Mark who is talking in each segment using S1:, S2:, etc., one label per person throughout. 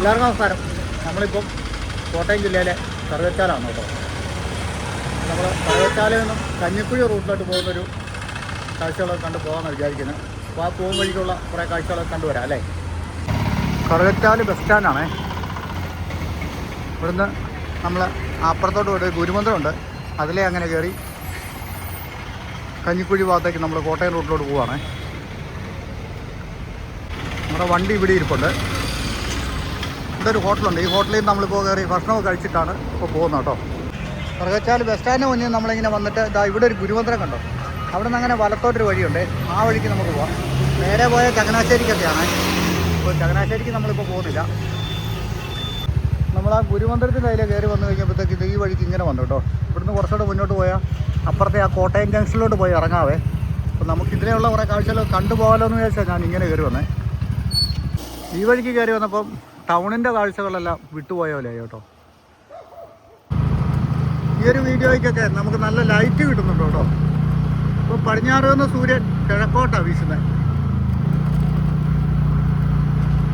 S1: എല്ലാവർക്കും നമസ്കാരം. നമ്മളിപ്പം കോട്ടയം ജില്ലയിലെ കറുകച്ചാലാണ് കേട്ടോ. നമ്മൾ കറുകച്ചാലിൽ നിന്നും കഞ്ഞിക്കുഴി റൂട്ടിലോട്ട് പോകുന്നൊരു കാഴ്ചകളൊക്കെ കണ്ട് പോകാമെന്ന് വിചാരിക്കുന്നത് അപ്പോൾ ആ പോകും വഴിക്കുള്ള കുറേ കാഴ്ചകളൊക്കെ കണ്ടുവരാം അല്ലേ? കറുകച്ചാൽ ബസ് സ്റ്റാൻഡാണേ. ഇവിടുന്ന് നമ്മൾ അപ്പുറത്തോട്ട് പോയിട്ട് ഗുരുമന്ദ്രമുണ്ട് അതിലേ അങ്ങനെ കയറി കഞ്ഞിക്കുഴി ഭാഗത്തേക്ക് നമ്മൾ കോട്ടയം റൂട്ടിലോട്ട് പോവുകയാണേ നമ്മുടെ വണ്ടി ഇവിടെ ഇരിപ്പുണ്ട്. ഒരു ഹോട്ടലുണ്ട്? ഈ ഹോട്ടലിൽ നമ്മളിപ്പോൾ കയറി ഭക്ഷണമൊക്കെ കഴിച്ചിട്ടാണ് ഇപ്പോൾ പോകുന്നത് കേട്ടോ. കറുകച്ചാൽ ബസ് സ്റ്റാൻഡിന് മുന്നിൽ നമ്മളിങ്ങനെ വന്നിട്ട് ഇതാ ഇവിടെ ഒരു ഗുരുമന്ദിരം കണ്ടോ? അവിടെ നിന്ന് അങ്ങനെ വലത്തോട്ടൊരു വഴിയുണ്ട്. ആ വഴിക്ക് നമുക്ക് പോവാം. നേരെ പോയ ചങ്ങനാശ്ശേരിക്കൊക്കെയാണ് ഇപ്പോൾ ചങ്ങനാശ്ശേരിക്ക് നമ്മളിപ്പോൾ പോകുന്നില്ല. നമ്മൾ ആ ഗുരുമന്ദിരത്തിന്റെ അതിലെ കയറി വന്നു കഴിഞ്ഞപ്പോഴത്തേക്ക് ഇത് ഈ വഴിക്ക് ഇങ്ങനെ വന്നു കേട്ടോ. ഇവിടുന്ന് കുറച്ചുകൂടെ മുന്നോട്ട് പോയാൽ അപ്പുറത്തെ ആ കോട്ടയം ജംഗ്ഷനിലോട്ട് പോയി ഇറങ്ങാവേ. അപ്പോൾ നമുക്ക് ഇതിലെയുള്ള കുറേ കാഴ്ചകൾ കണ്ടുപോകാമല്ലോ എന്ന് വിചാരിച്ചാൽ ഞാൻ ഇങ്ങനെ കയറി വന്നേ. ഈ വഴിക്ക് കയറി വന്നപ്പം ടൗണിന്റെ കാഴ്ചകളെല്ലാം വിട്ടുപോയ പോലെ കേട്ടോ. ഈ ഒരു വീഡിയോയ്ക്കൊക്കെ നമുക്ക് നല്ല ലൈറ്റ് കിട്ടുന്നുണ്ട് കേട്ടോ. ഇപ്പോൾ പടിഞ്ഞാറ് നിന്ന് സൂര്യൻ കിഴക്കോട്ടാണ് വീശുന്നത്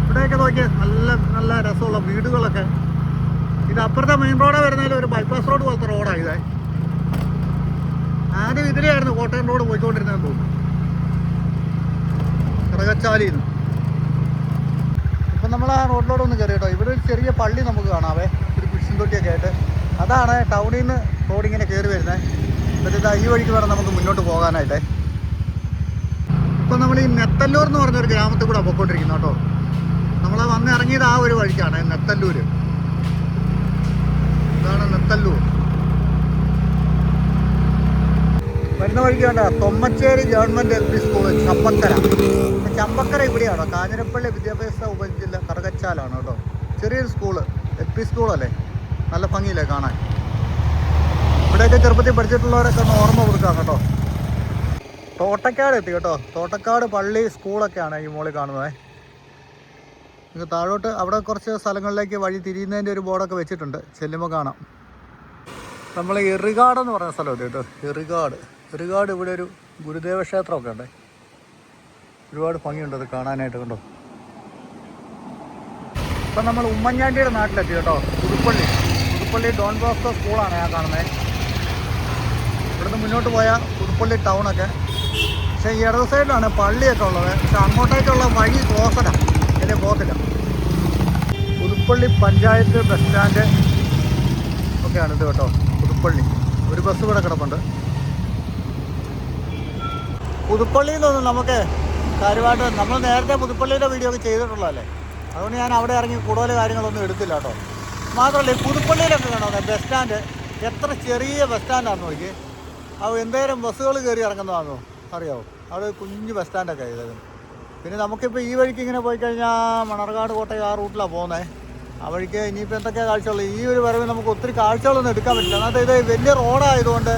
S1: ഇവിടെയൊക്കെ നോക്കിയാൽ നല്ല നല്ല രസമുള്ള വീടുകളൊക്കെ. ഇത് അപ്പുറത്തെ മെയിൻ റോഡാ വരുന്നതിൽ ഒരു ബൈപ്പാസ് റോഡ് പോലത്തെ റോഡാ ഇതേ. ആദ്യം ഇതിലെയായിരുന്നു കോട്ടയം റോഡ് പോയിക്കൊണ്ടിരുന്നതെന്ന് തോന്നുന്നു. കറകച്ചാലിന്ന് ഇപ്പം നമ്മൾ ആ റോഡിലൂടെ ഒന്ന് കയറി കേട്ടോ ഇവിടെ ഒരു ചെറിയ പള്ളി നമുക്ക് കാണാവേ. ഒരു കുരിശും തൊട്ടിയൊക്കെ ആയിട്ട്. അതാണ് ടൗണിൽ നിന്ന് റോഡിങ്ങനെ കയറി വരുന്നത് എന്നിട്ട് ഈ വഴിക്ക് വേണം നമുക്ക് മുന്നോട്ട് പോകാനായിട്ടേ. ഇപ്പം നമ്മൾ ഈ നെത്തല്ലൂർ എന്ന് പറഞ്ഞൊരു ഗ്രാമത്തിൽ കൂടെ പൊയ്ക്കൊണ്ടിരിക്കുന്നു കേട്ടോ. നമ്മൾ വന്ന് ഇറങ്ങിയത് ആ ഒരു വഴിക്കാണ് നെത്തല്ലൂർ ഇതാണ് നെത്തല്ലൂർ. വരുന്ന വഴിക്ക് വേണ്ട Thommacherry government L P school Champakkara Champakkara ഇവിടെയാണോ? കാഞ്ഞിരപ്പള്ളി വിദ്യാഭ്യാസ ഉപജില്ല കറകച്ചാലാണ് കേട്ടോ. ചെറിയൊരു സ്കൂൾ. എൽ പി സ്കൂളല്ലേ നല്ല ഭംഗിയില്ലേ കാണാൻ? ഇവിടെയൊക്കെ ചെറുപ്പത്തിൽ പഠിച്ചിട്ടുള്ളവരൊക്കെ ഒന്ന് ഓർമ്മ കൊടുക്കാം കേട്ടോ. തോട്ടക്കാട് എത്തി കേട്ടോ. തോട്ടക്കാട് പള്ളി സ്കൂളൊക്കെയാണ് ഈ മോളിൽ കാണുന്നത്. നിങ്ങൾക്ക് താഴോട്ട് അവിടെ കുറച്ച് സ്ഥലങ്ങളിലേക്ക് വഴി തിരിയുന്നതിന്റെ ഒരു ബോർഡൊക്കെ വെച്ചിട്ടുണ്ട്. ചെല്ലുമ്പോൾ കാണാം. നമ്മൾ എറികാട് എന്ന് പറയുന്ന സ്ഥലമുണ്ട് കേട്ടോ എറികാട്. എറികാട് ഇവിടെ ഒരു ഗുരുദേവ ക്ഷേത്രമൊക്കെ ഉണ്ടേ. ഒരുപാട് ഭംഗിയുണ്ട് അത് കാണാനായിട്ട് കണ്ടോ? ഇപ്പം നമ്മൾ ഉമ്മൻചാണ്ടിയുടെ നാട്ടിലെത്തി കേട്ടോ. പുതുപ്പള്ളി. പുതുപ്പള്ളി ഡോൺ ബോസ്കോ സ്കൂളാണ് ഞാൻ കാണുന്നത് ഇവിടുന്ന് മുന്നോട്ട് പോയാൽ പുതുപ്പള്ളി ടൗണൊക്കെ. പക്ഷേ ഈ ഇടത് സൈഡിലാണ് പള്ളിയൊക്കെ ഉള്ളത്. പക്ഷെ അങ്ങോട്ടേക്കുള്ള വഴി ക്ലോസഡാണ് ഇതിലെ പോത്തില്ല പുതുപ്പള്ളി പഞ്ചായത്ത് ബസ് സ്റ്റാൻഡ് ഒക്കെയാണിത് കേട്ടോ. പുതുപ്പള്ളി. ഒരു ബസ് ഇവിടെ കിടപ്പുണ്ട്. പുതുപ്പള്ളിയിൽ നിന്ന് നമുക്ക് കാര്യമായിട്ട് നമ്മൾ നേരത്തെ പുതുപ്പള്ളിയുടെ വീഡിയോ ഒക്കെ ചെയ്തിട്ടുള്ളതല്ലേ? അതുകൊണ്ട് ഞാൻ അവിടെ ഇറങ്ങി കൂടുതൽ കാര്യങ്ങളൊന്നും എടുത്തില്ല കേട്ടോ. മാത്രമല്ല ഈ പുതുപ്പള്ളിയിലൊക്കെ കാണോ ബസ് സ്റ്റാൻഡ് എത്ര ചെറിയ ബസ് സ്റ്റാൻഡാണെന്ന് നോക്കി അത് എന്തേലും ബസ്സുകൾ കയറി ഇറങ്ങുന്നതാണോ അറിയാവോ? അവിടെ കുഞ്ഞു ബസ് സ്റ്റാൻഡൊക്കെ ചെയ്തത് പിന്നെ നമുക്കിപ്പോൾ ഈ വഴിക്ക് ഇങ്ങനെ പോയി കഴിഞ്ഞാൽ മണർകാട് കോട്ടയം ആ റൂട്ടിലാണ് പോകുന്നത് ആ വഴിക്ക് ഇനിയിപ്പോൾ എന്തൊക്കെയാണ് കാഴ്ചകൾ ഈ ഒരു വരവ് നമുക്ക് ഒത്തിരി കാഴ്ചകളൊന്നും എടുക്കാൻ പറ്റില്ല. അതായത് ഇത് വലിയ റോഡായതുകൊണ്ട്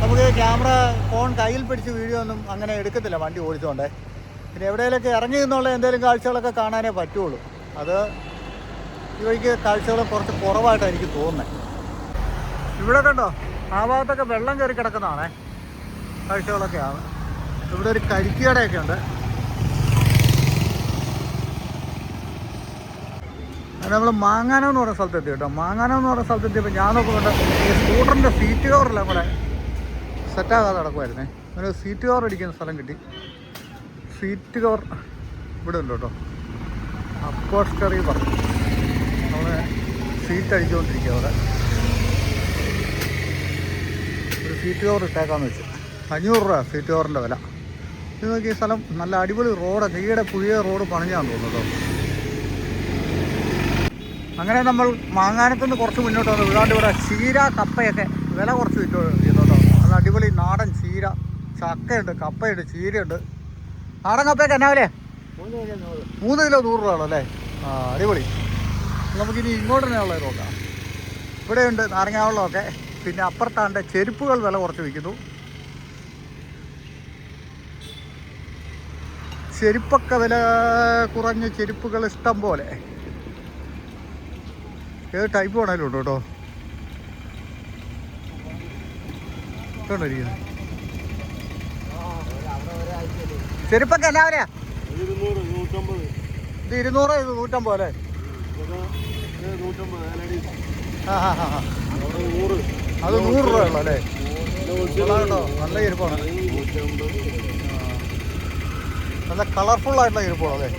S1: നമുക്ക് ക്യാമറ ഫോൺ കയ്യിൽ പിടിച്ച് വീഡിയോ ഒന്നും അങ്ങനെ എടുക്കത്തില്ല വണ്ടി ഓടിച്ചുകൊണ്ടേ പിന്നെ എവിടെയെങ്കിലൊക്കെ ഇറങ്ങി നിന്നുള്ള എന്തെങ്കിലും കാഴ്ചകളൊക്കെ കാണാനേ പറ്റുള്ളൂ. അത് ഈ വഴിക്ക് കാഴ്ചകൾ കുറച്ച് കുറവായിട്ടാണ് എനിക്ക് തോന്നുന്നത് ഇവിടെ കണ്ടോ ആ ഭാഗത്തൊക്കെ വെള്ളം കയറി കിടക്കുന്നതാണേ. കാഴ്ചകളൊക്കെയാണ്. ഇവിടെ ഒരു കരിക്കടയൊക്കെ ഉണ്ട്. നമ്മൾ മാങ്ങാനം എന്ന് പറയുന്ന സ്ഥലത്തെത്തി കേട്ടോ. മാങ്ങാനം എന്ന് പറയുന്ന സ്ഥലത്തെത്തിയപ്പോൾ ഞാൻ നോക്കുന്നുണ്ട് സ്കൂട്ടറിന്റെ സീറ്റ് കവറല്ല കൂടെ സെറ്റാകാതെ നടക്കുമായിരുന്നേ ഒരു സീറ്റ് കവർ അടിക്കുന്ന സ്ഥലം കിട്ടി. സീറ്റ് കവർ ഇവിടെ ഉണ്ട് കേട്ടോ. അപ്പോസ്റ്ററി പറഞ്ഞു നമ്മൾ സീറ്റ് അടിച്ചുകൊണ്ടിരിക്കുക അവിടെ. ഒരു സീറ്റ് കവർ ഇട്ടേക്കാന്ന് വെച്ച്. അഞ്ഞൂറ് രൂപ സീറ്റ് കവറിന്റെ വില. ഇത് നോക്കിയ സ്ഥലം നല്ല അടിപൊളി റോഡ് ഈയിടെ പുതിയ റോഡ് പണിഞ്ഞാന്ന് തോന്നുന്നു അങ്ങനെ നമ്മൾ മാങ്ങാനത്തുനിന്ന് കുറച്ച് മുന്നോട്ട് വന്നു ഇതാണ്ട് ഇവിടെ ചീര കപ്പയൊക്കെ വില കുറച്ച് വിറ്റോ അത് അടിപൊളി നാടൻ ചീര. ചക്കയുണ്ട് കപ്പയുണ്ട് ചീരയുണ്ട്. നാടൻ കപ്പയൊക്കെ എന്നാ വില മൂന്ന് കിലോ നൂറ്. രൂപ അല്ലേ? ആ അടിപൊളി. നമുക്കിനി ഇങ്ങോട്ട് തന്നെ ഉള്ളത് നോക്കാം. ഇവിടെയുണ്ട് നാരങ്ങാവെള്ളമൊക്കെ. പിന്നെ അപ്പുറത്താണ്ട് ചെരുപ്പുകൾ വില കുറച്ച് വിൽക്കുന്നു ചെരുപ്പൊക്കെ വില കുറഞ്ഞ ചെരുപ്പുകൾ ഇഷ്ടം പോലെ. ഏത് ടൈപ്പ് വേണേലും ഉണ്ട് കേട്ടോ കണ്ടോ ഇരിക്കുന്നത് ചെരുപ്പൊക്കെ എന്നാ ഇത് ഇരുന്നൂറ് ഇത് നൂറ്റമ്പത് അല്ലേ? അത് നൂറ് രൂപ ഉള്ളു അല്ലേ? കൊള്ളാം കേട്ടോ. നല്ല
S2: ചെരുപ്പാണ്
S1: നല്ല കളർഫുൾ ആയിട്ടുള്ള ചെരുപ്പാണ് അല്ലേ?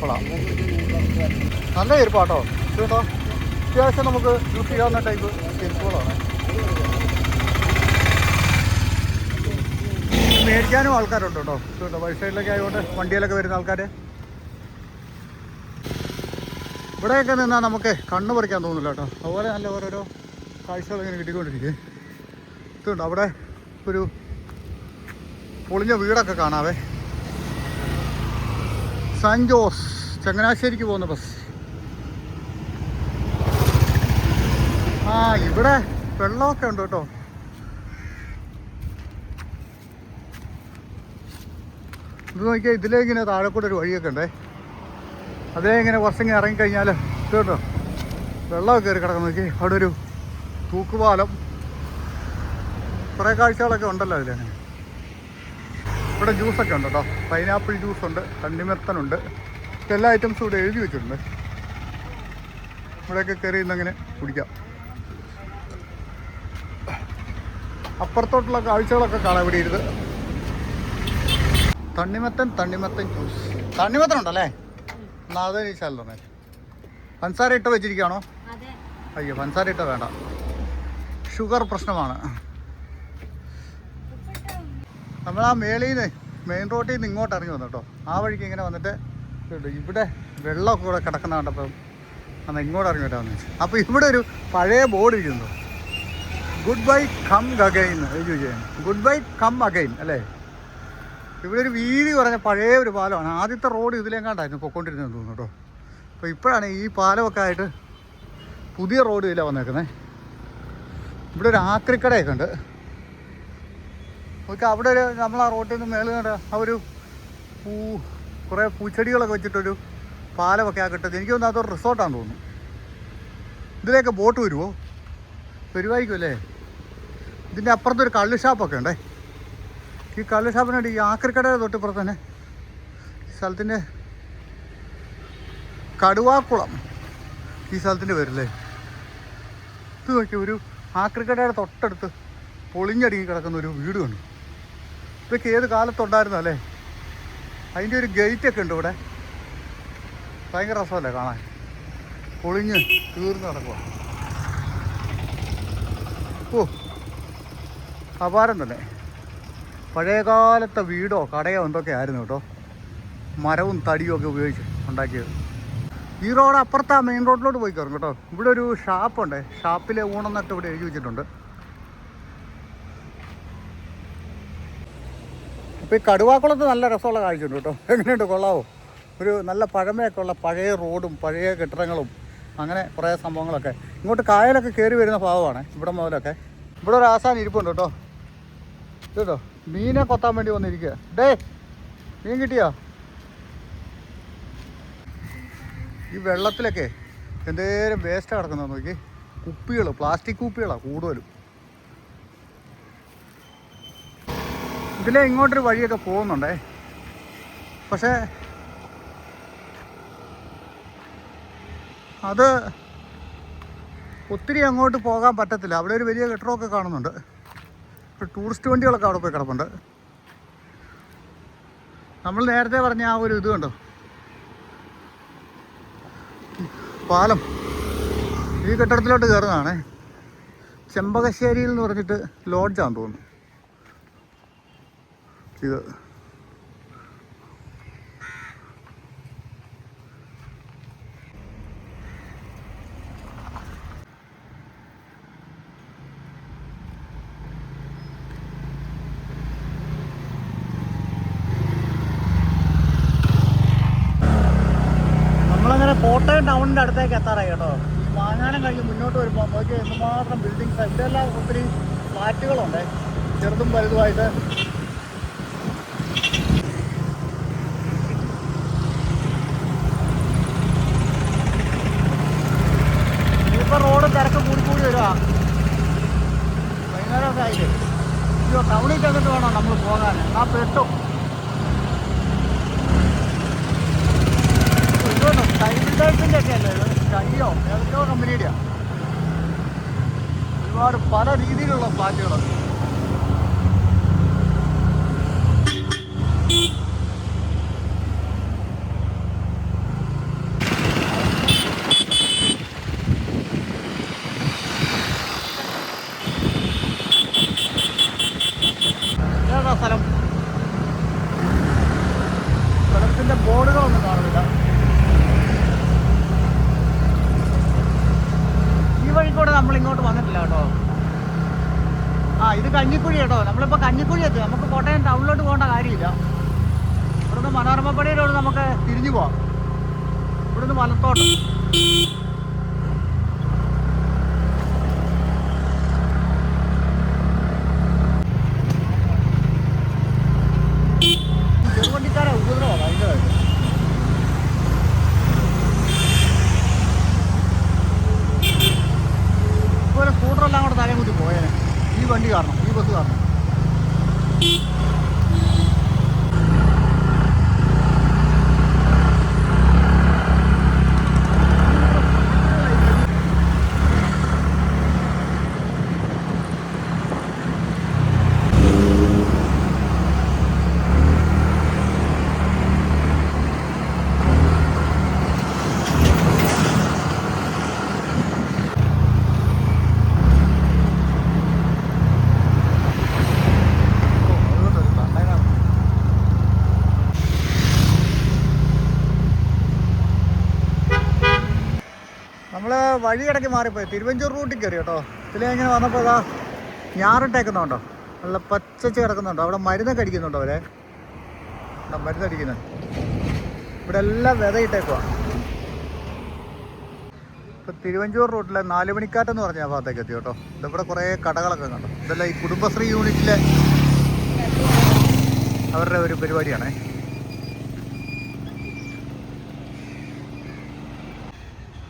S1: കൊള്ളാം. നല്ല ചെരുപ്പാട്ടോ കേട്ടോ അത്യാവശ്യം നമുക്ക് യൂസ് ചെയ്യാവുന്ന ടൈപ്പ് ചെരുപ്പുകളാണ് മേടിക്കാനും ആൾക്കാരുണ്ട് കേട്ടോ. വൈ സൈഡിലൊക്കെ ആയതുകൊണ്ട് വണ്ടിയിലൊക്കെ വരുന്ന ആൾക്കാർ ഇവിടെയൊക്കെ നിന്നാൽ നമുക്ക് കണ്ണ് പറിക്കാൻ തോന്നില്ല കേട്ടോ. അതുപോലെ നല്ല ഓരോരോ കാഴ്ചകൾ ഇങ്ങനെ കിട്ടിക്കൊണ്ടിരിക്കും ഇതുണ്ട്. അവിടെ ഒരു പൊളിഞ്ഞ വീടൊക്കെ കാണാവേ. സാൻ ജോസ് ചങ്ങനാശ്ശേരിക്ക് പോകുന്ന ബസ് ആ ഇവിടെ വെള്ളമൊക്കെ ഉണ്ട് കേട്ടോ. ഇത് നോക്കിയാൽ ഇതിലേ ഇങ്ങനെ താഴെ കൂടെ ഒരു വഴിയൊക്കെ ഉണ്ടേ. അതേ ഇങ്ങനെ കുറച്ചിങ്ങനെ ഇറങ്ങിക്കഴിഞ്ഞാൽ കേട്ടോ വെള്ളമൊക്കെ കയറി കിടക്കുന്ന നോക്കി. അവിടെ ഒരു തൂക്കുപാലം. കുറേ കാഴ്ചകളൊക്കെ ഉണ്ടല്ലോ അതിലങ്ങനെ ഇവിടെ ജ്യൂസൊക്കെ ഉണ്ട് കേട്ടോ. പൈനാപ്പിൾ ജ്യൂസ് ഉണ്ട് തണ്ണിമത്തനുണ്ട് എല്ലാ ഐറ്റംസും ഇവിടെ എഴുതി വെച്ചിട്ടുണ്ട്. ഇവിടെയൊക്കെ കയറി ഇന്നങ്ങനെ കുടിക്കാം. അപ്പുറത്തോട്ടുള്ള കാഴ്ചകളൊക്കെ കാണാൻ ഇവിടെ ഇരുത് തണ്ണിമത്തൻ തണ്ണിമത്തൻ ജ്യൂസ് തണ്ണിമത്തൻ ഉണ്ടല്ലേ? എന്നാ അത് ഈശാലോ പഞ്ചസാര ഇട്ട് വെച്ചിരിക്കുകയാണോ? അയ്യോ പഞ്ചസാര ഇട്ട വേണ്ട. ഷുഗർ പ്രശ്നമാണ്. നമ്മൾ ആ മേളിൽ നിന്ന് മെയിൻ റോഡിൽ നിന്ന് ഇങ്ങോട്ട് ഇറങ്ങി വന്നു കേട്ടോ. ആ വഴിക്ക് ഇങ്ങനെ വന്നിട്ട് ഇവിടെ വെള്ളമൊക്കെ കൂടെ കിടക്കുന്ന കണ്ടപ്പം അന്ന് ഇങ്ങോട്ട് ഇറങ്ങി വരാമെന്ന് വെച്ചു അപ്പോൾ ഇവിടെ ഒരു പഴയ ബോർഡ് ഇരിക്കുന്നു. ഗുഡ് ബൈ കം അഗൈൻ എഴുതി ഗുഡ് ബൈ കം അഗൈൻ അല്ലേ? ഇവിടെ ഒരു വീതി പറഞ്ഞ പഴയ ഒരു പാലമാണ്. ആദ്യത്തെ റോഡ് ഇതിലെങ്ങാണ്ടായിരുന്നു പൊക്കോണ്ടിരുന്നതെന്ന് തോന്നുന്നു കേട്ടോ. അപ്പോൾ ഇപ്പോഴാണ് ഈ പാലമൊക്കെ ആയിട്ട് പുതിയ റോഡ് ഇതിലാണ് വന്നേക്കുന്നത് ഇവിടെ ഒരു ആക്രിക്കടയൊക്കെ ഉണ്ട് ഓക്കെ അവിടെ ഒരു നമ്മൾ ആ റോട്ടിൽ നിന്ന് മേളിൽ കണ്ട ആ ഒരു പൂ കുറേ പൂച്ചെടികളൊക്കെ വെച്ചിട്ടൊരു പാലമൊക്കെ ആ കിട്ടുന്നത് എനിക്ക് തോന്നുന്നു അതൊരു റിസോർട്ടാണെന്ന് തോന്നുന്നു. ഇതിലേക്ക് ബോട്ട് വരുമോ വരുമായിരിക്കും അല്ലേ? ഇതിന്റെ അപ്പുറത്തൊരു കള്ള് ഷാപ്പൊക്കെ ഉണ്ടേ. ഈ കള്ള് ഷാപ്പിനുണ്ട് ഈ ആക്രിക്കടയുടെ തൊട്ടിപ്പുറത്ത് തന്നെ സ്ഥലത്തിന്റെ കടുവാക്കുളം ഈ സ്ഥലത്തിന്റെ പേരല്ലേ. ഇത് നോക്കി ഒരു ആക്രിക്കടയുടെ തൊട്ടടുത്ത് പൊളിഞ്ഞടുങ്ങി കിടക്കുന്ന ഒരു വീട് കണ്ടു. ഇതൊക്കെ ഏത് കാലത്തുണ്ടായിരുന്നു അല്ലേ? അതിന്റെ ഒരു ഗേറ്റൊക്കെ ഉണ്ട് ഇവിടെ. ഭയങ്കര രസമല്ലേ കാണാൻ. പൊളിഞ്ഞ് തീർന്ന് കിടക്കുക ഓ അപാരം തന്നെ. പഴയകാലത്തെ വീടോ കടയോ എന്തൊക്കെ ആയിരുന്നു കേട്ടോ? മരവും തടിയും ഒക്കെ ഉപയോഗിച്ച് ഉണ്ടാക്കിയത്. ഈ റോഡ് അപ്പുറത്താ മെയിൻ റോഡിലോട്ട് പോയി കയറും കേട്ടോ. ഇവിടെ ഒരു ഷാപ്പുണ്ട് ഷാപ്പിലെ ഊണെന്നൊക്കെ ഇവിടെ എഴുതി വെച്ചിട്ടുണ്ട്. അപ്പോൾ ഈ കടുവാക്കുളത്ത് നല്ല രസമുള്ള കാഴ്ചയുണ്ട് കേട്ടോ. എങ്ങനെയുണ്ട്? കൊള്ളാവോ? ഒരു നല്ല പഴമയൊക്കെ ഉള്ള പഴയ റോഡും പഴയ കെട്ടിടങ്ങളും അങ്ങനെ കുറേ സംഭവങ്ങളൊക്കെ. ഇങ്ങോട്ട് കായലൊക്കെ കയറി വരുന്ന ഭാഗമാണ് ഇവിടെ മുതലൊക്കെ. ഇവിടെ ഒരു ആസാൻ ഇരിപ്പുണ്ട് കേട്ടോ. കേട്ടോ മീനെ കൊത്താൻ വേണ്ടി വന്നിരിക്കുക ഡേ മീൻ കിട്ടിയോ? ഈ വെള്ളത്തിലൊക്കെ എന്തേലും വേസ്റ്റ് കിടക്കുന്ന നോക്കി. കുപ്പികൾ പ്ലാസ്റ്റിക് കുപ്പികളാണ് കൂടുതലും. ഇതിലെ ഇങ്ങോട്ടൊരു വഴിയൊക്കെ പോകുന്നുണ്ടേ. പക്ഷേ അത് ഒത്തിരി അങ്ങോട്ട് പോകാൻ പറ്റത്തില്ല. അവിടെ ഒരു വലിയ കെട്ടിടമൊക്കെ കാണുന്നുണ്ട്. ടൂറിസ്റ്റ് വണ്ടികളൊക്കെ അവിടെ പോയി കിടപ്പുണ്ട്. നമ്മൾ നേരത്തെ പറഞ്ഞ ആ ഒരു ഇത് കണ്ടോ? പാലം. ഈ കെട്ടിടത്തിലോട്ട് കയറുന്നതാണേ. ചെമ്പകശ്ശേരിയിൽ എന്ന് പറഞ്ഞിട്ട് ലോഡ്ജാന്ന് തോന്നുന്നു. ഇത്. കോട്ടയം ടൗണിന്റെ അടുത്തേക്ക് എത്താറായി കേട്ടോ. വാങ്ങാനും വാങ്ങാനം കഴിഞ്ഞ് മുന്നോട്ട് വരുമ്പോൾ നോക്കി എന്തുമാത്രം ബിൽഡിങ്സ് എല്ലാം ഒത്തിരി ഫ്ലാറ്റുകളുണ്ട്. ചെറുതും വലുതുമായിട്ട്. ഇപ്പൊ റോഡ് തിരക്ക് കൂടി കൂടി വരുവാ ഭയങ്കര ആയിട്ട് അയ്യോ ടൗണിൽ ചെന്നിട്ട് വേണം നമ്മൾ പോകാൻ ആ പെട്ടും. ബ്രദേഴ്സിന്റെ ഒക്കെ അല്ലേ ഷൈയോ ഏതൊക്കെയോ കമ്പനിയുടെയാണ് ഒരുപാട് പല രീതിയിലുള്ള ഫ്ലാറ്റുകൾ ഏതാ സ്ഥലം സ്ഥലത്തിന്റെ ബോർഡുകളൊന്നും കാണുന്നില്ല ഈ വഴി കൂടെ നമ്മൾ ഇങ്ങോട്ട് വന്നിട്ടില്ല കേട്ടോ ആ ഇത് കഞ്ഞിക്കുഴി കേട്ടോ നമ്മളിപ്പോൾ കഞ്ഞിക്കുഴി എത്തി നമുക്ക് കോട്ടയം ടൗണിലോട്ട് പോകേണ്ട കാര്യമില്ല. ഇവിടുന്ന് മനോരമ മനോരമപ്പടിയിലോട്ട് നമുക്ക് തിരിഞ്ഞു പോവാം. ഇവിടുന്ന് വലത്തോട്ട് ചെറുവണ്ടിക്കാരെ ഉപദ്രവമാണ് ഭയങ്കരമായിട്ട് ഇപ്പോൾ ഒരു സ്കൂട്ടറെല്ലാം കൂടെ തലയും കുത്തി പോയേനെ ഈ വണ്ടി കാരണം ഈ ബസ് കാരണം ഓ, അതുകൊണ്ട് ഒരു തള്ളേനാണ്. നമ്മൾ വഴിയിടയ്ക്ക് മാറിപ്പോയി. തിരുവഞ്ചൂർ റൂട്ടിൽ കയറി കേട്ടോ. ഇതിലെ ഇങ്ങനെ വന്നപ്പോൾ ഇതാ ഞാറിട്ടേക്കുന്നുണ്ടോ നല്ല പച്ചച്ച് കിടക്കുന്നുണ്ടോ? അവിടെ മരുന്നൊക്കെ അടിക്കുന്നുണ്ടോ അവരെ? ഉണ്ടോ മരുന്ന് അടിക്കുന്നത് ഇവിടെ എല്ലാം വിതയിട്ടേക്കുവാ. ഇപ്പൊ തിരുവഞ്ചൂർ റൂട്ടിലെ നാല് മണിക്കാറ്റെന്ന് പറഞ്ഞ ആ ഭാഗത്തേക്ക് എത്തി കേട്ടോ. ഇതിവിടെ കുറേ കടകളൊക്കെ കണ്ടു? ഇതെല്ലാം ഈ കുടുംബശ്രീ യൂണിറ്റിലെ അവരുടെ ഒരു പരിപാടിയാണേ.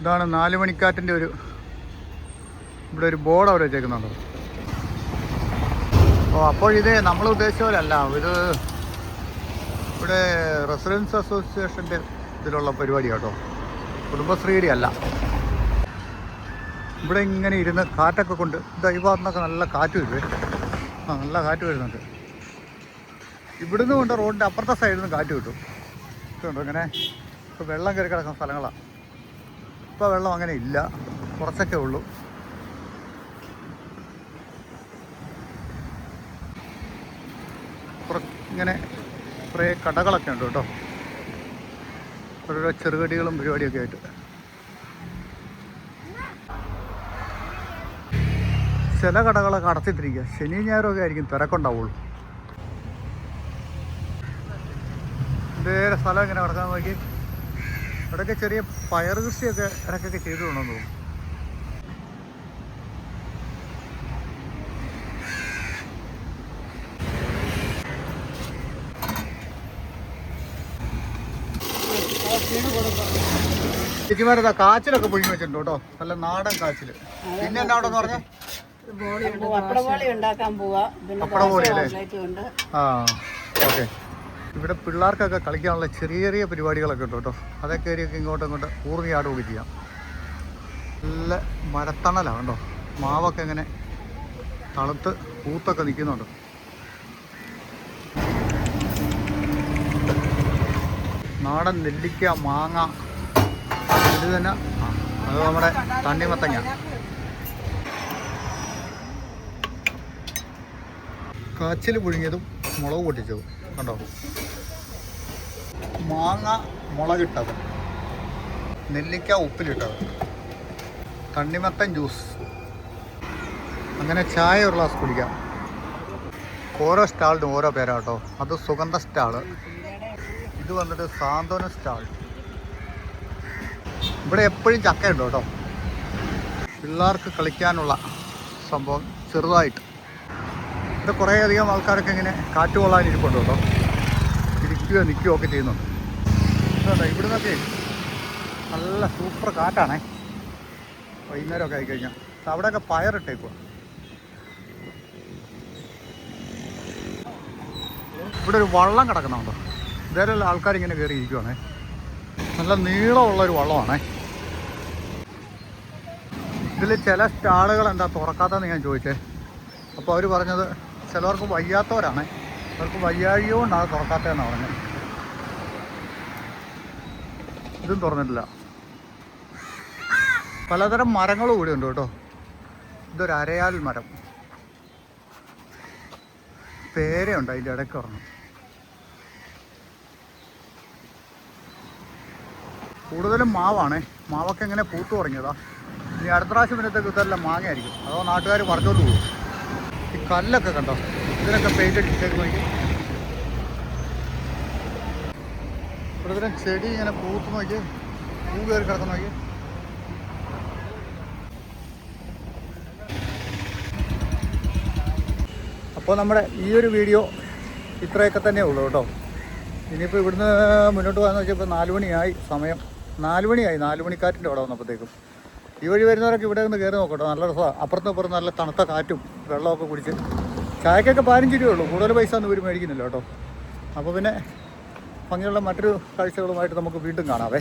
S1: ഇതാണ് നാല് മണിക്കാറ്റിന്റെ ഒരു ഇവിടെ ഒരു ബോർഡ് അവർ വെച്ചേക്കുന്നുണ്ടോ. ഓ അപ്പോൾ ഇത് നമ്മൾ ഉദ്ദേശിച്ച ഇത് ഇവിടെ റെസിഡൻസ് അസോസിയേഷന്റെ ഇതിലുള്ള പരിപാടി കേട്ടോ. കുടുംബശ്രീയുടെ അല്ല. ഇവിടെ ഇങ്ങനെ ഇരുന്ന് കാറ്റൊക്കെ കൊണ്ട് ഇതാ നല്ല കാറ്റ് വരുവേ ആ നല്ല കാറ്റ് വരുന്നുണ്ട്. ഇവിടുന്ന് കൊണ്ട് റോഡിന്റെ അപ്പുറത്തെ സൈഡിൽ നിന്ന് കാറ്റ് കിട്ടും. ഇങ്ങനെ? ഇപ്പോൾ വെള്ളം കയറി കിടക്കുന്ന സ്ഥലങ്ങളാണ് ഇപ്പോൾ വെള്ളം അങ്ങനെ ഇല്ല. കുറച്ചൊക്കെ ഉള്ളൂ. ഇങ്ങനെ കുറേ കടകളൊക്കെ ഉണ്ട് കേട്ടോ. ഓരോരോ ചെറുകടികളും പരിപാടിയൊക്കെ ആയിട്ട്. ചില കടകളൊക്കെ അടച്ചിട്ടിരിക്കുക ശനി ഞായറൊക്കെ ആയിരിക്കും തിരക്കുണ്ടാവുള്ളൂ. വേറെ സ്ഥലം ഇങ്ങനെ കിടക്കാൻ നോക്കി. ഇവിടെയൊക്കെ ചെറിയ പയർ കൃഷിയൊക്കെ ഇടയ്ക്കൊക്കെ ചെയ്തു വേണമെന്ന് തോന്നുന്നു. ചേച്ചിമാരതാ കാച്ചിലൊക്കെ പുഴുങ്ങി വെച്ചിട്ടുണ്ട് കേട്ടോ. നല്ല നാടൻ കാച്ചിൽ പിന്നെ എന്നാ അവിടെ പറഞ്ഞേ?
S3: പപ്പടപോളി ഉണ്ടാക്കാൻ പോവാ. പിന്നെ? ഉണ്ട്.
S1: ആ ഓക്കെ. ഇവിടെ പിള്ളേർക്കൊക്കെ കളിക്കാനുള്ള ചെറിയ ചെറിയ പരിപാടികളൊക്കെ ഉണ്ട് കേട്ടോ. അതൊക്കെ കയറിയൊക്കെ ഇങ്ങോട്ടും ഇങ്ങോട്ട് ഊർന്നിയാടുകയൊക്കെ ചെയ്യാം. നല്ല മരത്തണലാണ് കേട്ടോ. മാവൊക്കെ ഇങ്ങനെ തണുത്ത് പൂത്തൊക്കെ നിൽക്കുന്നുണ്ട്. നാടൻ നെല്ലിക്ക മാങ്ങ ഇത് തന്നെ. അത് നമ്മുടെ തണ്ണിമത്തങ്ങ കാച്ചിൽ പുഴുങ്ങിയതും മുളക് പൊട്ടിച്ചതും കണ്ടോ? മാങ്ങ മുളകിട്ടത്. നെല്ലിക്ക ഉപ്പിലിട്ടത്. തണ്ണിമത്തൻ ജ്യൂസ് അങ്ങനെ ചായ ഒരു ഗ്ലാസ് കുടിക്കാം. ഓരോ സ്റ്റാളിനും ഓരോ പേരാട്ടോ അത് സുഗന്ധ സ്റ്റാൾ ഇത് വന്നിട്ട് സാന്ത്വന സ്റ്റാൾ ഇവിടെ എപ്പോഴും ചക്കയുണ്ട് കേട്ടോ. പിള്ളേർക്ക് കളിക്കാനുള്ള സംഭവം ചെറുതായിട്ട്. ഇവിടെ കുറേയധികം ആൾക്കാരൊക്കെ ഇങ്ങനെ കാറ്റ് കൊള്ളാൻ ഇരിപ്പുണ്ട് കേട്ടോ. ഇരിക്കുകയോ നിൽക്കുകയോ ഒക്കെ ചെയ്യുന്നുണ്ട്. ഇവിടെ നിന്നൊക്കെ നല്ല സൂപ്പർ കാറ്റാണേ. വൈകുന്നേരമൊക്കെ ആയിക്കഴിഞ്ഞാൽ അവിടെയൊക്കെ പയറിട്ടേക്കുക ഇവിടെ ഒരു വള്ളം കിടക്കുന്നുണ്ടോ ഇതേലുള്ള ആൾക്കാർ ഇങ്ങനെ കയറി ഇരിക്കുവാണേ. നല്ല നീളമുള്ള ഒരു വള്ളമാണേ. ഇതിൽ ചില സ്റ്റാളുകൾ എന്താ തുറക്കാത്തതെന്ന് ഞാൻ ചോദിച്ചേ. അപ്പോൾ അവർ പറഞ്ഞത് ചിലവർക്ക് വയ്യാത്തവരാണേ. അവർക്ക് വയ്യാഴിക കൊണ്ടാണ് തുറക്കാത്തതെന്നാണ് പറഞ്ഞത്. ഇതും തുറന്നിട്ടില്ല. പലതരം മരങ്ങളും കൂടി ഉണ്ട് കേട്ടോ. ഇതൊരു അരയാൽ മരം. പേരയുണ്ട് അതിന്റെ ഇടയ്ക്ക് പറഞ്ഞു കൂടുതലും മാവാണേ. മാവൊക്കെ ഇങ്ങനെ പൂത്തു തുടങ്ങിയതാ. ഇനി അടുത്ത പ്രാവശ്യം പിന്നത്തേക്ക് ഇതെല്ലാം മാങ്ങയായിരിക്കും. അതോ നാട്ടുകാർ പറിച്ചോണ്ട് പോകും. ഈ കല്ലൊക്കെ കണ്ടോ? ഇതിനൊക്കെ പെയിന്റ് അടിച്ചേക്ക് നോക്കി ഇവിടെ ചെടി ഇങ്ങനെ പൂത്ത് നോക്കി പൂ കയറി കിടക്കുന്ന നോക്കി അപ്പോൾ നമ്മുടെ ഈ ഒരു വീഡിയോ ഇത്രയൊക്കെ തന്നെ ഉള്ളൂ കേട്ടോ. ഇനിയിപ്പോൾ ഇവിടുന്ന് മുന്നോട്ട് പോകാന്ന് വെച്ചപ്പോൾ നാല് മണിയായി സമയം. നാല് മണിയായി നാല് മണിക്കാറ്റിന്റെ അവിടെ വന്നപ്പോഴത്തേക്കും. ഈ വഴി വരുന്നവരൊക്കെ ഇവിടെ നിന്ന് കയറി നോക്കട്ടോ. നല്ല രസമാണ് അപ്പുറത്തും അപ്പുറത്തും നല്ല തണുത്ത കാറ്റും വെള്ളമൊക്കെ കുടിച്ച്. ചായക്കൊക്കെ പതിനഞ്ച് രൂപയുള്ളൂ കൂടുതൽ പൈസ ഒന്നും ഇവർ മേടിക്കുന്നില്ല കേട്ടോ. അപ്പോൾ പിന്നെ ഭംഗിയുള്ള മറ്റൊരു കാഴ്ചകളുമായിട്ട് നമുക്ക് വീണ്ടും കാണാവേ.